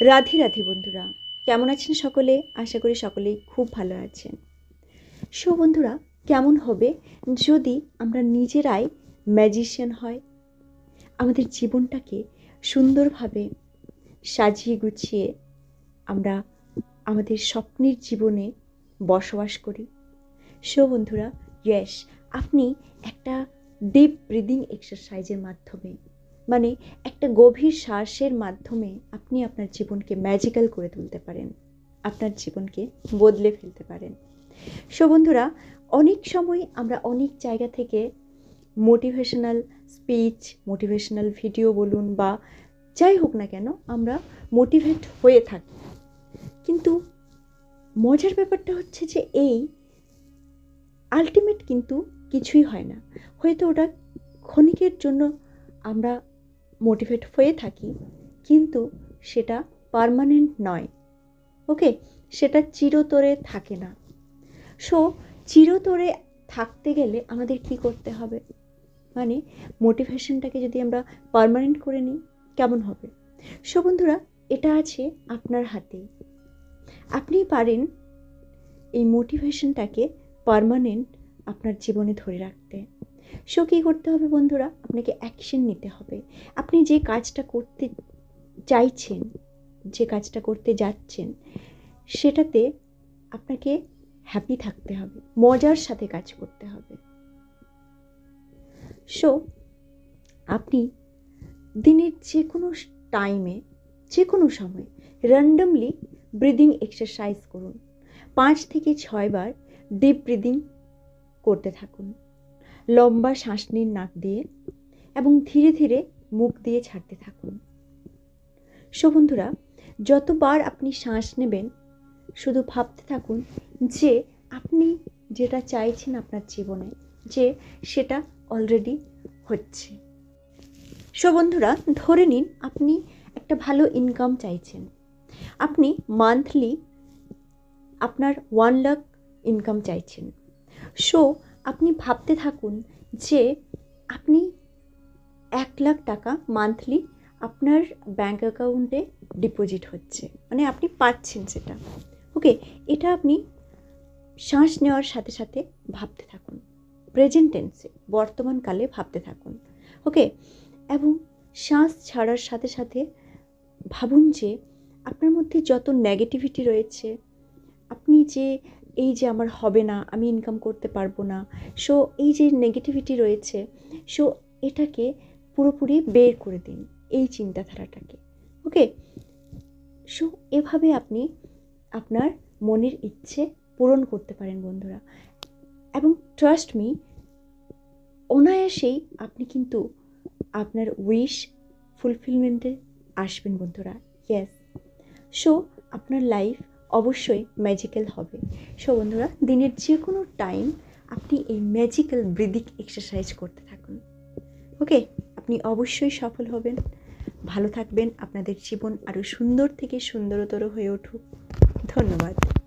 রাধে রাধে বন্ধুরা, কেমন আছেন সকলে? আশা করি সকলেই খুব ভালো আছেন। সো বন্ধুরা, কেমন হবে যদি আমরা নিজেরাই ম্যাজিশিয়ান হয়? আমাদের জীবনটাকে সুন্দরভাবে সাজিয়ে গুছিয়ে আমরা আমাদের স্বপ্নের জীবনে বসবাস করি। সো বন্ধুরা ইয়েস আপনি একটা ডিপ ব্রিদিং এক্সারসাইজের মাধ্যমে মানে একটা গভীর শ্বাসের মাধ্যমে আপনি আপনার জীবনকে ম্যাজিক্যাল করে তুলতে পারেন, আপনার জীবনকে বদলে ফেলতে পারেন। সো বন্ধুরা, অনেক সময় আমরা অনেক জায়গা থেকে মোটিভেশনাল স্পিচ মোটিভেশনাল ভিডিও বলুন বা যাই হোক না কেন, আমরা মোটিভেট হয়ে থাকি। কিন্তু মজার ব্যাপারটা হচ্ছে যে এই আলটিমেট কিন্তু কিছুই হয় না। হয়তো ওটা ক্ষণিকের জন্য আমরা মোটিভেট হয়ে থাকি, কিন্তু সেটা পারমানেন্ট নয়। ওকে? সেটা চিরতরে থাকে না। সো চিরতরে থাকতে গেলে আমাদের কি করতে হবে? মানে মোটিভেশনটাকে যদি আমরা পারমানেন্ট করে নিই, কেমন হবে? সো বন্ধুরা, এটা আছে আপনার হাতে। আপনি পারেন এই মোটিভেশনটাকে পারমানেন্ট আপনার জীবনে ধরে রাখতে। সো কী করতে হবে বন্ধুরা? আপনাকে অ্যাকশন নিতে হবে। আপনি যে কাজটা করতে চাইছেন, যে কাজটা করতে যাচ্ছেন, সেটাতে আপনাকে হ্যাপি থাকতে হবে। মজার সাথে কাজ করতে হবে। সো আপনি দিনের যে কোনো টাইমে যে কোনো সময় র্যান্ডমলি ব্রিদিং এক্সারসাইজ করুন। পাঁচ থেকে ছয়বার ডিপ ব্রিদিং করতে থাকুন। লম্বা শ্বাস নিন নাক দিয়ে এবং ধীরে ধীরে মুখ দিয়ে ছাড়তে থাকুন। সো বন্ধুরা যতবার আপনি শ্বাস নেবেন, শুধু ভাবতে থাকুন যে আপনি যেটা চাইছেন আপনার জীবনে, যে সেটা অলরেডি হচ্ছে। সো বন্ধুরা ধরে নিন আপনি একটা ভালো ইনকাম চাইছেন। আপনি মান্থলি আপনার ওয়ান লাখ ইনকাম চাইছেন। সো আপনি ভাবতে থাকুন যে আপনি এক লাখ টাকা মান্থলি আপনার ব্যাঙ্ক অ্যাকাউন্টে ডিপোজিট হচ্ছে। মানে আপনি পাচ্ছেন সেটা। ওকে এটা আপনি শ্বাস নেওয়ার সাথে সাথে ভাবতে থাকুন। প্রেজেন্ট টেন্সে বর্তমানকালে ভাবতে থাকুন। ওকে এবং শ্বাস ছাড়ার সাথে সাথে ভাবুন যে আপনার মধ্যে যত নেগেটিভিটি রয়েছে, আপনি যে এই যে আমার হবে না, আমি ইনকাম করতে পারব না। সো এই যে নেগেটিভিটি রয়েছে সো এটাকে পুরোপুরি বের করে দিন, এই চিন্তাধারাটাকে। ওকে সো এভাবে আপনি আপনার মনের ইচ্ছে পূরণ করতে পারেন বন্ধুরা। এবং ট্রাস্ট মি অনায়াসেই আপনি কিন্তু আপনার উইশ ফুলফিলমেন্টে আসবেন বন্ধুরা। ইয়েস সো আপনার লাইফ অবশ্যই ম্যাজিক্যাল হবে। সো বন্ধুরা, দিনের যে কোনো টাইম আপনি এই ম্যাজিক্যাল ব্রিদিং এক্সারসাইজ করতে থাকুন। ওকে আপনি অবশ্যই সফল হবেন। ভালো থাকবেন। আপনাদের জীবন আরও সুন্দর থেকে সুন্দরতর হয়ে উঠুক। ধন্যবাদ।